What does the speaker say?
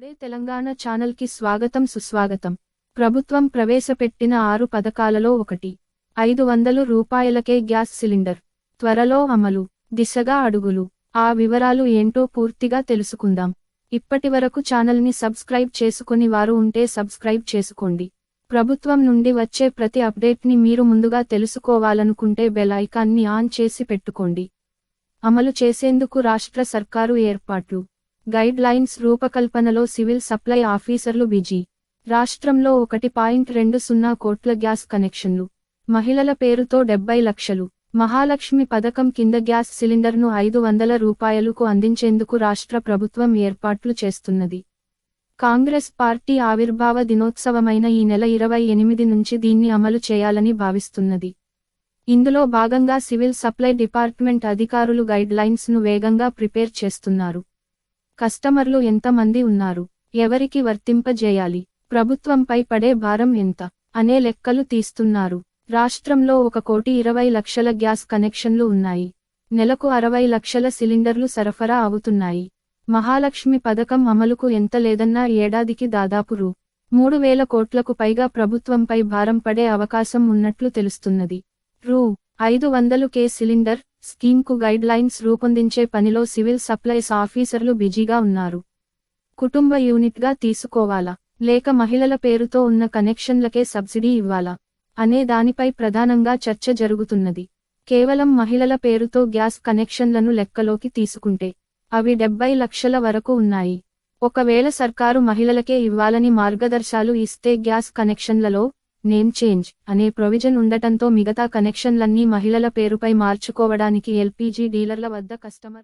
Today Telangana ఛానల్కి స్వాగతం సుస్వాగతం. ప్రభుత్వం ప్రవేశపెట్టిన ఆరు పథకాలలో ఒకటి. ఐదు వందలు రూపాయలకే గ్యాస్ సిలిండర్. త్వరలో అమలు. దిశగా అడుగులు. ఆ వివరాలు ఏంటో పూర్తిగా తెలుసుకుందాం. ఇప్పటివరకు ఛానల్ని సబ్స్క్రైబ్ చేసుకుని వారు ఉంటే సబ్స్క్రైబ్ చేసుకోండి. ప్రభుత్వం నుండి వచ్చే ప్రతి అప్డేట్ని మీరు ముందుగా తెలుసుకోవాలనుకుంటే బెల్ ఐకాన్ని ఆన్ చేసి పెట్టుకోండి. అమలు చేసేందుకు రాష్ట్ర సర్కారు ఏర్పాట్లు. గైడ్ లైన్స్ రూపకల్పనలో సివిల్ సప్లై ఆఫీసర్లు బిజీ. రాష్ట్రంలో ఒకటి పాయింట్ రెండు సున్నా కోట్ల గ్యాస్ కనెక్షన్లు. మహిళల పేరుతో డెబ్బై లక్షలు. మహాలక్ష్మి పథకం కింద గ్యాస్ సిలిండర్ను ఐదు వందల రూపాయలకు అందించేందుకు రాష్ట్ర ప్రభుత్వం ఏర్పాట్లు చేస్తున్నది. కాంగ్రెస్ పార్టీ ఆవిర్భావ దినోత్సవమైన ఈ నెల ఇరవై ఎనిమిది నుంచి దీన్ని అమలు చేయాలని భావిస్తున్నది. ఇందులో భాగంగా సివిల్ సప్లై డిపార్ట్మెంట్ అధికారులు గైడ్లైన్స్ను వేగంగా ప్రిపేర్ చేస్తున్నారు. కస్టమర్లు ఎంతమంది ఉన్నారు ఎవరికి వర్తింపజేయాలి ప్రభుత్వంపై పడే భారం ఎంత అనే లెక్కలు తీస్తున్నారు. రాష్ట్రంలో ఒక కోటి ఇరవై లక్షల గ్యాస్ కనెక్షన్లు ఉన్నాయి. నెలకు అరవై లక్షల సిలిండర్లు సరఫరా అవుతున్నాయి. మహాలక్ష్మి పథకం అమలుకు ఎంత లేదన్నా ఏడాదికి దాదాపు రూ. మూడు వేల కోట్లకు పైగా ప్రభుత్వంపై భారం పడే అవకాశం ఉన్నట్లు తెలుస్తున్నది. రూ. ఐదు వందలు కే సిలిండర్ స్కీమ్కు గైడ్ లైన్స్ రూపొందించే పనిలో సివిల్ సప్లైస్ ఆఫీసర్లు బిజీగా ఉన్నారు. కుటుంబ యూనిట్గా తీసుకోవాలా? లేక మహిళల పేరుతో ఉన్న కనెక్షన్లకే సబ్సిడీ ఇవ్వాలా? అనే దానిపై ప్రధానంగా చర్చ జరుగుతున్నది. కేవలం మహిళల పేరుతో గ్యాస్ కనెక్షన్లను లెక్కలోకి తీసుకుంటే అవి డెబ్బై లక్షల వరకు ఉన్నాయి. ఒకవేళ సర్కారు మహిళలకే ఇవ్వాలని మార్గదర్శాలు ఇస్తే గ్యాస్ కనెక్షన్లలో నేమ్ చేంజ్ అనే ప్రొవిజన్ ఉండటంతో మిగతా కనెక్షన్లన్నీ మహిళల పేరుపై మార్చుకోవడానికి ఎల్పీజీ డీలర్ల వద్ద కస్టమర్